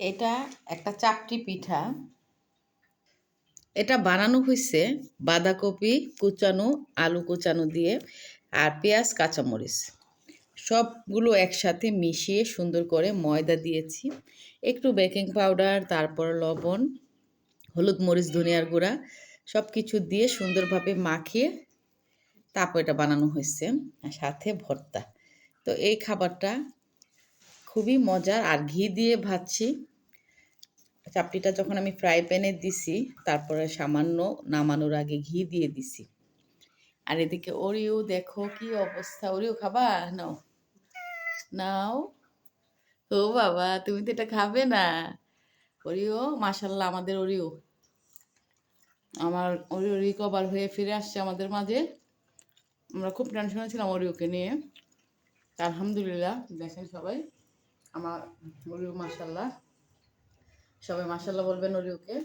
এটা একটা চাপটি পিঠা। এটা বানানো হয়েছে বাঁধাকপি, কুচানো, আলু কুচানো দিয়ে আর পেঁয়াজ, কাঁচামরিচ। সবগুলো একসাথে মিশিয়ে সুন্দর করে ময়দা দিয়েছি। একটু বেকিং পাউডার, তারপর লবণ, হলুদ মরিচ, ধনিয়ার গুঁড়া সব কিছু দিয়ে সুন্দরভাবে মাখিয়ে তারপর এটা বানানো হয়েছে সাথে ভর্তা। তো এই খাবারটা খুবই মজার আর ঘি দিয়ে ভাজছি। চাপটিটা যখন আমি ফ্রাই প্যানে দিছি, তারপরে সামান্য নামানোর আগে ঘি দিয়ে দিছি। আর এদিকে ওরিও, দেখো কি অবস্থা। ওরিও খাবা? নাও। নাও। ও বাবা, তুমি তো এটা খাবে না। ওরিও মাসাল্লাহ আমাদের ওরিও। আমার ওরিও রিকভার হয়ে ফিরে আসছে আমাদের মাঝে। আমরা খুব টেনশনে ছিলাম ওরিওকে নিয়ে। আলহামদুলিল্লাহ, দেখেন সবাই। আমার ওরিও মাসাল্লাহ সবাই মাসাল্লাহ বলবেন ওরিওকে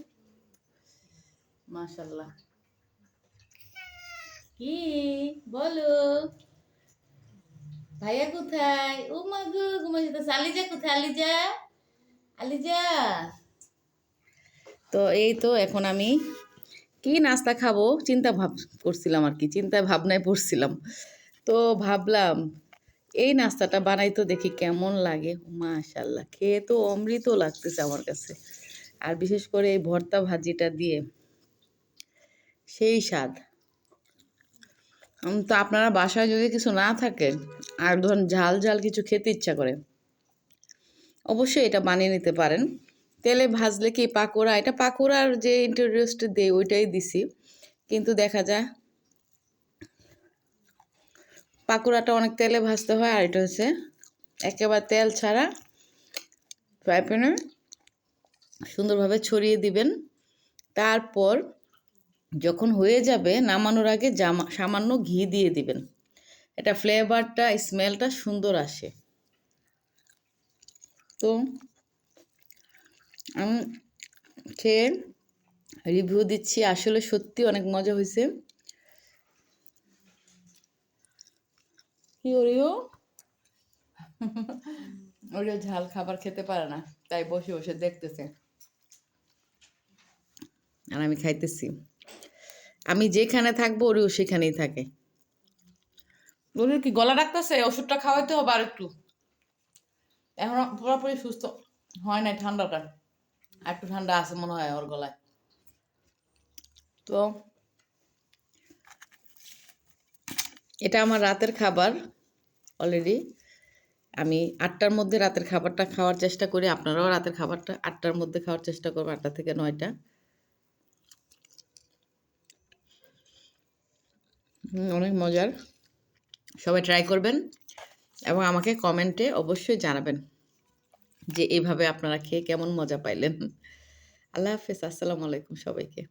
মাসাল্লাহ কি? বলো। ভাইয়া কোথায়? ও মা গো, ঘুমাই আলিজা কোথায়? আলিজা? আলিজা? তো এই তো এখন আমি কি নাস্তা খাব? চিন্তা ভাব করছিলাম আর কি। চিন্তা ভাবনায় পড়ছিলাম। তো ভাবলাম এই নাস্তাটা বানাই তো দেখি কেমন লাগে। মাশাল্লাহ খেয়ে তো অমৃত লাগতেছে আমার কাছে। আর বিশেষ করে এই ভর্তা ভাজিটা দিয়ে সেই স্বাদ। তো আপনারা বাসায় যদি কিছু না থাকে আর ধরুন ঝাল ঝাল কিছু খেতে ইচ্ছা করে, অবশ্যই এটা বানিয়ে নিতে পারেন। তেলে ভাজলে কি পাকোড়া? এটা পাকোড়ার যে ইন্টারডিউসটা দেয় ওইটাই দিছি। কিন্তু দেখা যায় পাকোড়াটা অনেক তেলে ভাজতে হয়, আর এটা হচ্ছে একেবারে তেল ছাড়া ফ্রাই প্যানে সুন্দরভাবে ছড়িয়ে দিবেন। তারপর যখন হয়ে যাবে, নামানোর আগে জামা, সামান্য ঘি দিয়ে দিবেন। এটা ফ্লেভারটা স্মেলটা সুন্দর আসে। তো আমি খেয়ে রিভিউ দিচ্ছি, আসলে সত্যি অনেক মজা হয়েছে। কি ওরিও? ওরিও ঝাল খাবার খেতে পারে না তাই বসে বসে দেখতেছে। আর আমি খাইতেছি। আমি যেখানে থাকব ওরিও সেখানেই থাকে। ওরিও কি গলা ডাকতেছে? ওষুধটা খাওয়াইতে হবে আর একটু। এখন পুরোপুরি সুস্থ হয় নাই ঠান্ডাটা। আর একটু ঠান্ডা আছে মনে হয় ওর গলায়। তো এটা আমার রাতের খাবার। অলরেডি আমি আটটার মধ্যে রাতের খাবারটা খাওয়ার চেষ্টা করি। আপনারাও রাতের খাবারটা আটটার মধ্যে খাওয়ার চেষ্টা করবেন, আটটা থেকে নয়টা। অনেক মজার। সবাই ট্রাই করবেন এবং আমাকে কমেন্টে অবশ্যই জানাবেন যে এইভাবে আপনারা খেয়ে কেমন মজা পাইলেন। আল্লাহ হাফেজ, আসসালামু আলাইকুম সবাইকে।